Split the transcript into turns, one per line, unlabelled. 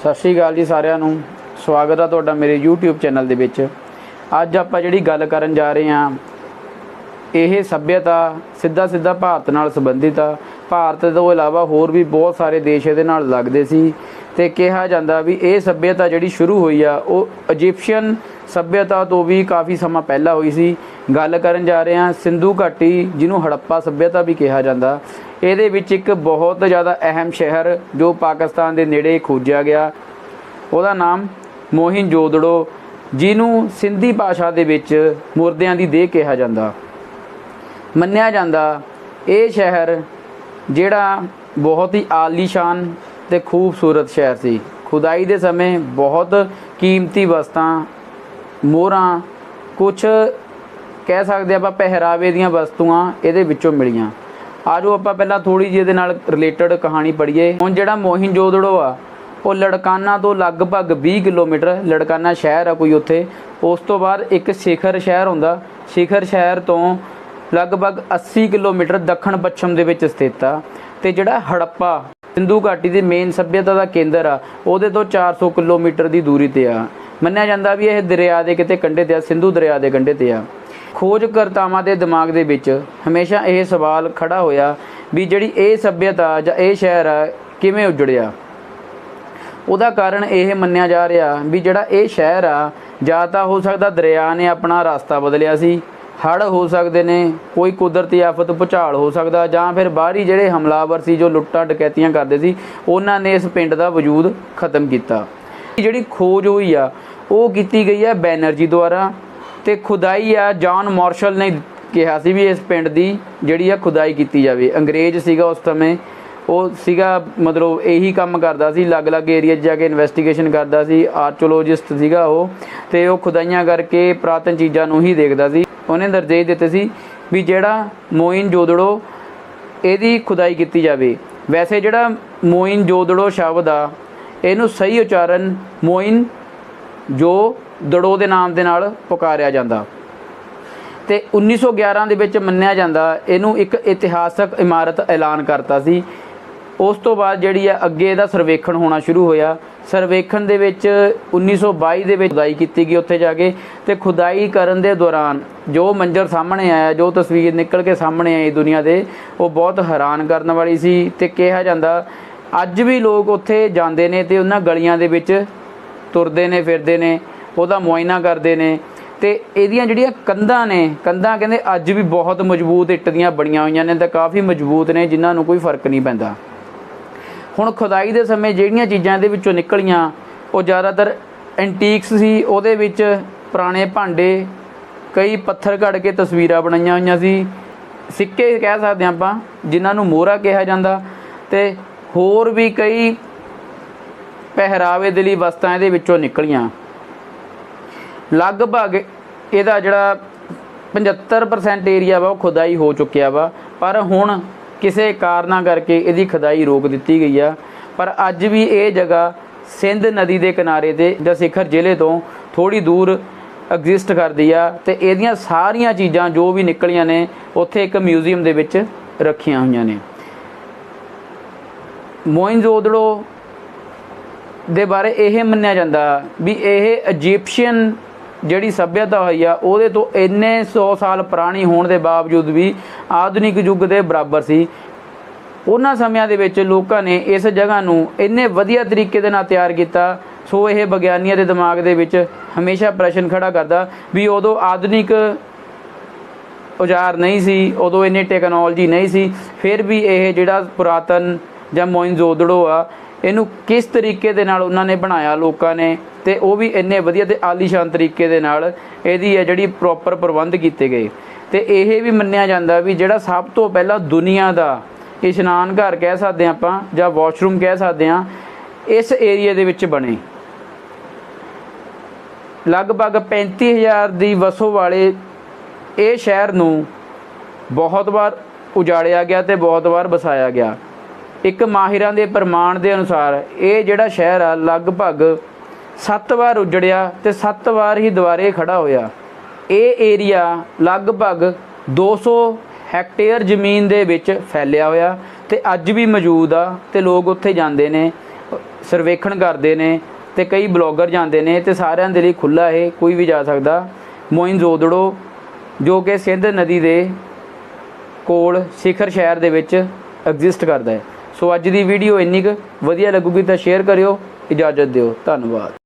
ਸਤਿ ਸ਼੍ਰੀ ਅਕਾਲ ਜੀ ਸਾਰਿਆਂ ਨੂੰ। ਸਵਾਗਤ ਆ ਤੁਹਾਡਾ ਮੇਰੇ YouTube ਚੈਨਲ ਦੇ ਵਿੱਚ। ਅੱਜ ਆਪਾਂ ਜਿਹੜੀ ਗੱਲ ਕਰਨ ਜਾ ਰਹੇ ਹਾਂ ਇਹ ਸੱਭਿਅਤਾ ਸਿੱਧਾ ਸਿੱਧਾ ਭਾਰਤ ਨਾਲ ਸੰਬੰਧਿਤ ਆ। ਭਾਰਤ ਤੋਂ ਇਲਾਵਾ ਹੋਰ ਵੀ ਬਹੁਤ ਸਾਰੇ ਦੇਸ਼ ਇਹਦੇ ਨਾਲ ਲੱਗਦੇ ਸੀ ਤੇ ਕਿਹਾ ਜਾਂਦਾ ਵੀ ਇਹ ਸੱਭਿਅਤਾ ਜਿਹੜੀ ਸ਼ੁਰੂ ਹੋਈ ਆ, ਉਹ ਇਜੀਪਸ਼ੀਅਨ ਸੱਭਿਅਤਾ ਤੋਂ ਵੀ ਕਾਫੀ ਸਮਾਂ ਪਹਿਲਾਂ ਹੋਈ ਸੀ। ਗੱਲ ਕਰਨ ਜਾ ਰਹੇ ਹਾਂ ਸਿੰਧੂ ਘਾਟੀ, ਜਿਹਨੂੰ ਹੜੱਪਾ ਸੱਭਿਅਤਾ ਵੀ ਕਿਹਾ ਜਾਂਦਾ। ਇਹਦੇ ਵਿੱਚ ਇੱਕ ਬਹੁਤ ਜ਼ਿਆਦਾ ਅਹਿਮ ਸ਼ਹਿਰ ਜੋ ਪਾਕਿਸਤਾਨ ਦੇ ਨੇੜੇ ਖੋਜਿਆ ਗਿਆ। ਉਹਦਾ ਨਾਮ ਮੋਹਿਨ ਜੋਦੜੋ, ਜਿਹਨੂੰ ਸਿੰਧੀ ਭਾਸ਼ਾ ਦੇ ਵਿੱਚ ਮੁਰਦਿਆਂ ਦੀ ਦੇਹ ਕਿਹਾ ਜਾਂਦਾ। ਮੰਨਿਆ ਜਾਂਦਾ। ਇਹ ਸ਼ਹਿਰ ਜਿਹੜਾ ਬਹੁਤ ਹੀ ਆਲੀਸ਼ਾਨ ਤੇ ਖੂਬਸੂਰਤ ਸ਼ਹਿਰ ਸੀ। ਖੁਦਾਈ ਦੇ ਸਮੇਂ ਬਹੁਤ ਕੀਮਤੀ ਵਸਤਾਂ, ਮੋਹਰਾਂ ਕੁਝ ਕਹਿ ਸਕਦੇ ਆਪਾਂ ਪਹਿਰਾਵੇ ਦੀਆਂ ਵਸਤੂਆਂ ਇਹਦੇ ਵਿੱਚੋਂ ਮਿਲੀਆਂ। ਆਜੋ ਆਪਾਂ ਪਹਿਲਾਂ ਥੋੜੀ ਜਿਹੀ ਇਹਦੇ ਨਾਲ ਰਿਲੇਟਡ ਕਹਾਣੀ ਪੜ੍ਹੀਏ। ਹੁਣ ਜਿਹੜਾ ਮੋਹਿਨ ਜੋਦੜੋ ਆ, ਉਹ ਲੜਕਾਨਾ ਤੋਂ ਲਗਭਗ 20 ਕਿਲੋਮੀਟਰ ਲੜਕਾਨਾ ਸ਼ਹਿਰ ਆ ਕੋਈ ਉੱਥੇ। ਉਸ ਤੋਂ ਬਾਅਦ ਇੱਕ ਸਿਖਰ ਸ਼ਹਿਰ ਹੁੰਦਾ। ਸਿਖਰ ਸ਼ਹਿਰ ਤੋਂ ਲਗਭਗ 80 ਕਿਲੋਮੀਟਰ ਦੱਖਣ ਪੱਛਮ ਦੇ ਵਿੱਚ ਸਥਿਤ ਆ। ਤੇ ਜਿਹੜਾ ਹੜੱਪਾ ਸਿੰਧੂ ਘਾਟੀ ਦੇ ਮੇਨ ਸੱਭਿਅਤਾ ਦਾ ਕੇਂਦਰ ਆ, ਉਹਦੇ ਤੋਂ 400 ਕਿਲੋਮੀਟਰ ਦੀ ਦੂਰੀ ਤੇ ਆ। ਮੰਨਿਆ ਜਾਂਦਾ ਵੀ ਇਹ ਦਰਿਆ ਦੇ ਕਿਤੇ ਕੰਢੇ ਤੇ ਆ, ਸਿੰਧੂ ਦਰਿਆ ਦੇ ਕੰਢੇ ਤੇ ਆ। ਖੋਜਕਰਤਾਵਾਂ ਦੇ ਦਿਮਾਗ ਦੇ ਵਿੱਚ ਹਮੇਸ਼ਾ ਇਹ ਸਵਾਲ ਖੜਾ ਹੋਇਆ ਵੀ ਜਿਹੜੀ ਇਹ ਸੱਭਿਅਤਾ ਜਾਂ ਇਹ ਸ਼ਹਿਰ ਆ, ਕਿਵੇਂ ਉਜੜਿਆ? ਉਹਦਾ ਕਾਰਨ ਇਹ ਮੰਨਿਆ ਜਾ ਰਿਹਾ ਵੀ ਜਿਹੜਾ ਇਹ ਸ਼ਹਿਰ ਆ, ਜਾਂ ਤਾਂ ਹੋ ਸਕਦਾ ਦਰਿਆ ਨੇ ਆਪਣਾ ਰਸਤਾ ਬਦਲਿਆ ਸੀ ਹੜ੍ਹ ਹੋ ਸਕਦੇ ਨੇ, ਕੋਈ ਕੁਦਰਤੀ ਆਫਤ ਭੁਚਾਲ ਹੋ ਸਕਦਾ ਜਾਂ ਫਿਰ ਬਾਹਰੀ ਜਿਹੜੇ ਹਮਲਾਵਰ ਸੀ ਜੋ ਲੁੱਟਾਂ ਡਕੈਤੀਆਂ ਕਰਦੇ ਸੀ, ਉਹਨਾਂ ਨੇ ਇਸ ਪਿੰਡ ਦਾ ਵਜੂਦ ਖਤਮ ਕੀਤਾ। ਜਿਹੜੀ ਖੋਜ ਹੋਈ ਆ, ਉਹ ਕੀਤੀ ਗਈ ਆ ਬੈਨਰਜੀ ਦੁਆਰਾ ਤੇ ਖੁਦਾਈ ਆ, ਜਾਨ ਮਾਰਸ਼ਲ ਨੇ ਕਿਹਾ ਸੀ ਵੀ ਇਸ ਪਿੰਡ ਦੀ ਜਿਹੜੀ ਆ ਖੁਦਾਈ ਕੀਤੀ ਜਾਵੇ। ਅੰਗਰੇਜ਼ ਸੀਗਾ ਉਸ ਸਮੇਂ, ਉਹ ਸੀਗਾ ਮਤਲਬ ਇਹੀ ਕੰਮ ਕਰਦਾ ਸੀ, ਅਲੱਗ-ਅਲੱਗ ਏਰੀਆ 'ਚ ਜਾ ਕੇ ਇਨਵੈਸਟੀਗੇਸ਼ਨ ਕਰਦਾ ਸੀ ਆਰਚੋਲੋਜਿਸਟ ਸੀਗਾ ਉਹ ਤੇ ਉਹ ਖੁਦਾਈਆਂ ਕਰਕੇ ਪ੍ਰਾਤਨ ਚੀਜ਼ਾਂ ਨੂੰ ਹੀ ਦੇਖਦਾ ਸੀ। ਉਹਨੇ ਨਿਰਦੇਸ਼ ਦਿੱਤੇ ਸੀ ਵੀ ਜਿਹੜਾ ਮੋਇਨ ਜੋਦੜੋ ਇਹਦੀ ਖੁਦਾਈ ਕੀਤੀ ਜਾਵੇ। ਵੈਸੇ ਜਿਹੜਾ ਮੋਇਨ ਜੋਦੜੋ ਸ਼ਬਦ ਆ, ਇਹਨੂੰ ਸਹੀ ਉਚਾਰਨ ਮੋਇਨ ਜੋ ਦੜੋ ਦੇ ਨਾਮ ਦੇ ਨਾਲ ਪੁਕਾਰਿਆ ਜਾਂਦਾ। ਤੇ 1911 ਦੇ ਵਿੱਚ ਮੰਨਿਆ ਜਾਂਦਾ, ਇਹਨੂੰ ਇੱਕ ਇਤਿਹਾਸਕ ਇਮਾਰਤ ਐਲਾਨ ਕਰਤਾ ਸੀ। ਉਸ ਤੋਂ ਬਾਅਦ ਜਿਹੜੀ ਆ ਅੱਗੇ ਇਹਦਾ ਸਰਵੇਖਣ ਹੋਣਾ ਸ਼ੁਰੂ ਹੋਇਆ। ਸਰਵੇਖਣ ਦੇ ਵਿੱਚ 1922 ਦੇ ਵਿੱਚ ਖੁਦਾਈ ਕੀਤੀ ਗਈ ਉੱਥੇ ਜਾ ਕੇ ਤੇ ਖੁਦਾਈ ਕਰਨ ਦੇ ਦੌਰਾਨ ਜੋ ਮੰਜ਼ਰ ਸਾਹਮਣੇ ਆਇਆ, ਜੋ ਤਸਵੀਰ ਨਿਕਲ ਕੇ ਸਾਹਮਣੇ ਆਈ ਦੁਨੀਆ ਦੇ, ਉਹ ਬਹੁਤ ਹੈਰਾਨ ਕਰਨ ਵਾਲੀ ਸੀ ਤੇ ਕਿਹਾ ਜਾਂਦਾ, ਅੱਜ ਵੀ ਲੋਕ ਉੱਥੇ ਜਾਂਦੇ ਨੇ ਤੇ ਉਹਨਾਂ ਗਲੀਆਂ ਦੇ ਵਿੱਚ ਤੁਰਦੇ ਨੇ, ਫਿਰਦੇ ਨੇ, ਉਹਦਾ ਮੁਆਇਨਾ ਕਰਦੇ ਨੇ ਤੇ ਇਹਦੀਆਂ ਜਿਹੜੀਆਂ ਕੰਧਾਂ ਨੇ, ਕੰਧਾਂ ਕਹਿੰਦੇ ਅੱਜ ਵੀ ਬਹੁਤ ਮਜ਼ਬੂਤ ਇੱਟ ਦੀਆਂ ਬਣੀਆਂ ਹੋਈਆਂ ਨੇ ਤੇ ਕਾਫੀ ਮਜ਼ਬੂਤ ਨੇ, ਜਿਨ੍ਹਾਂ ਨੂੰ ਕੋਈ ਫ਼ਰਕ ਨਹੀਂ ਪੈਂਦਾ। ਹੁਣ ਖੁਦਾਈ ਦੇ ਸਮੇਂ ਜਿਹੜੀਆਂ ਚੀਜ਼ਾਂ ਇਹਦੇ ਵਿੱਚੋਂ ਨਿਕਲੀਆਂ, ਉਹ ਜ਼ਿਆਦਾਤਰ ਐਂਟੀਕਸ ਸੀ, ਉਹਦੇ ਵਿੱਚ ਪੁਰਾਣੇ ਭਾਂਡੇ, ਕਈ ਪੱਥਰ ਘੜ ਕੇ ਤਸਵੀਰਾਂ ਬਣਾਈਆਂ ਹੋਈਆਂ ਸੀ। ਸਿੱਕੇ ਕਹਿ ਸਕਦੇ ਹਾਂ ਆਪਾਂ, ਜਿਨ੍ਹਾਂ ਨੂੰ ਮੋਹਰਾ ਕਿਹਾ ਜਾਂਦਾ ਤੇ ਹੋਰ ਵੀ ਕਈ ਪਹਿਰਾਵੇ ਦੇ ਲਈ ਵਸਤਾਂ ਇਹਦੇ ਵਿੱਚੋਂ ਨਿਕਲੀਆਂ। ਲਗਭਗ ਇਹਦਾ ਜਿਹੜਾ 75% ਏਰੀਆ ਵਾ, ਉਹ ਖੁਦਾਈ ਹੋ ਚੁੱਕਿਆ ਵਾ। ਪਰ ਹੁਣ ਕਿਸੇ ਕਾਰਨਾਂ ਕਰਕੇ ਇਹਦੀ ਖਦਾਈ ਰੋਕ ਦਿੱਤੀ ਗਈ ਆ। ਪਰ ਅੱਜ ਵੀ ਇਹ ਜਗ੍ਹਾ ਸਿੰਧ ਨਦੀ ਦੇ ਕਿਨਾਰੇ ਤੇ ਜਾਂ ਸਿਖਰ ਜ਼ਿਲ੍ਹੇ ਤੋਂ ਥੋੜੀ ਦੂਰ ਐਗਜ਼ਿਸਟ ਕਰਦੀ ਆ ਤੇ ਇਹਦੀਆਂ ਸਾਰੀਆਂ ਚੀਜ਼ਾਂ ਜੋ ਵੀ ਨਿਕਲੀਆਂ ਨੇ, ਉੱਥੇ ਇੱਕ ਮਿਊਜ਼ੀਅਮ ਦੇ ਵਿੱਚ ਰੱਖੀਆਂ ਹੋਈਆਂ ਨੇ। ਮੋਇਨਜੋਦੜੋ ਦੇ ਬਾਰੇ ਇਹ ਮੰਨਿਆ ਜਾਂਦਾ ਵੀ ਇਹ ਇਜੀਪਸ਼ੀਅਨ ਜਿਹੜੀ ਸੱਭਿਅਤਾ ਹੋਈ ਆ, ਉਹਦੇ ਤੋਂ ਇੰਨੇ 100 ਸਾਲ ਪੁਰਾਣੀ ਹੋਣ ਦੇ ਬਾਵਜੂਦ ਵੀ ਆਧੁਨਿਕ ਯੁੱਗ ਦੇ ਬਰਾਬਰ ਸੀ। ਉਹਨਾਂ ਸਮਿਆਂ ਦੇ ਵਿੱਚ ਲੋਕਾਂ ਨੇ ਇਸ ਜਗ੍ਹਾ ਨੂੰ ਇੰਨੇ ਵਧੀਆ ਤਰੀਕੇ ਦੇ ਨਾਲ ਤਿਆਰ ਕੀਤਾ। ਸੋ ਇਹ ਵਿਗਿਆਨੀਆਂ ਦੇ ਦਿਮਾਗ ਦੇ ਵਿੱਚ ਹਮੇਸ਼ਾ ਪ੍ਰਸ਼ਨ ਖੜਾ ਕਰਦਾ ਵੀ ਉਦੋਂ ਆਧੁਨਿਕ ਔਜ਼ਾਰ ਨਹੀਂ ਸੀ, ਉਦੋਂ ਇੰਨੀ ਟੈਕਨੋਲੋਜੀ ਨਹੀਂ ਸੀ। ਫਿਰ ਵੀ ਇਹ ਜਿਹੜਾ ਪੁਰਾਤਨ ਜਾਂ ਮੋਇਨਜੋਦੜੋ ਆ ਇਹਨੂੰ ਕਿਸ ਤਰੀਕੇ ਦੇ ਨਾਲ ਉਹਨਾਂ ਨੇ ਬਣਾਇਆ ਲੋਕਾਂ ਨੇ ਤੇ ਉਹ ਵੀ ਇੰਨੇ ਵਧੀਆ ਤੇ ਆਲੀਸ਼ਾਨ ਤਰੀਕੇ ਦੇ ਨਾਲ ਇਹਦੀ ਹੈ ਜਿਹੜੀ ਪ੍ਰੋਪਰ ਪ੍ਰਬੰਧ ਕੀਤੇ ਗਏ। ਤੇ ਇਹ ਵੀ ਮੰਨਿਆ ਜਾਂਦਾ ਵੀ ਜਿਹੜਾ ਸਭ ਤੋਂ ਪਹਿਲਾਂ ਦੁਨੀਆ ਦਾ ਇਸ਼ਨਾਨ ਘਰ ਕਹਿ ਸਕਦੇ ਹਾਂ ਆਪਾਂ ਜਾਂ ਵਾਸ਼ਰੂਮ ਕਹਿ ਸਕਦੇ ਹਾਂ, ਇਸ ਏਰੀਆ ਦੇ ਵਿੱਚ ਬਣੇ। ਲਗਭਗ 35000 ਦੀ ਵਸੋਂ ਵਾਲੇ ਇਹ ਸ਼ਹਿਰ ਨੂੰ ਬਹੁਤ ਵਾਰ ਉਜਾੜਿਆ ਗਿਆ ਤੇ ਬਹੁਤ ਵਾਰ ਵਸਾਇਆ ਗਿਆ। ਇੱਕ ਮਾਹਿਰਾਂ ਦੇ ਪ੍ਰਮਾਣ ਦੇ ਅਨੁਸਾਰ ਇਹ ਜਿਹੜਾ ਸ਼ਹਿਰ ਆ ਲਗਭਗ 7 ਵਾਰ ਉਜੜਿਆ ਤੇ 7 ਵਾਰ ਹੀ ਦੁਬਾਰੇ ਖੜਾ ਹੋਇਆ। ਇਹ ਏਰੀਆ ਲਗਭਗ 200 ਹੈਕਟੇਅਰ ਜ਼ਮੀਨ ਦੇ ਵਿੱਚ ਫੈਲਿਆ ਹੋਇਆ ਤੇ ਅੱਜ ਵੀ ਮੌਜੂਦ ਆ ਤੇ ਲੋਕ ਉੱਥੇ ਜਾਂਦੇ ਨੇ, ਸਰਵੇਖਣ ਕਰਦੇ ਨੇ ਤੇ ਕਈ ਬਲੌਗਰ ਜਾਂਦੇ ਨੇ ਤੇ ਸਾਰਿਆਂ ਦੇ ਲਈ ਖੁੱਲਾ ਹੈ ਕੋਈ ਵੀ ਜਾ ਸਕਦਾ। ਮੋਇਨ ਜ਼ੋਦੜੋ, ਜੋ ਕਿ ਸਿੰਧ ਨਦੀ ਦੇ ਕੋਲ ਸਿਖਰ ਸ਼ਹਿਰ ਦੇ ਵਿੱਚ ਐਗਜ਼ਿਸਟ ਕਰਦਾ ਹੈ। ਸੋ ਅੱਜ ਦੀ ਵੀਡੀਓ ਇੰਨੀ ਕੁ। ਵਧੀਆ ਲੱਗੂਗੀ ਤਾਂ ਸ਼ੇਅਰ ਕਰਿਓ ਇਜਾਜ਼ਤ ਦਿਓ। ਧੰਨਵਾਦ।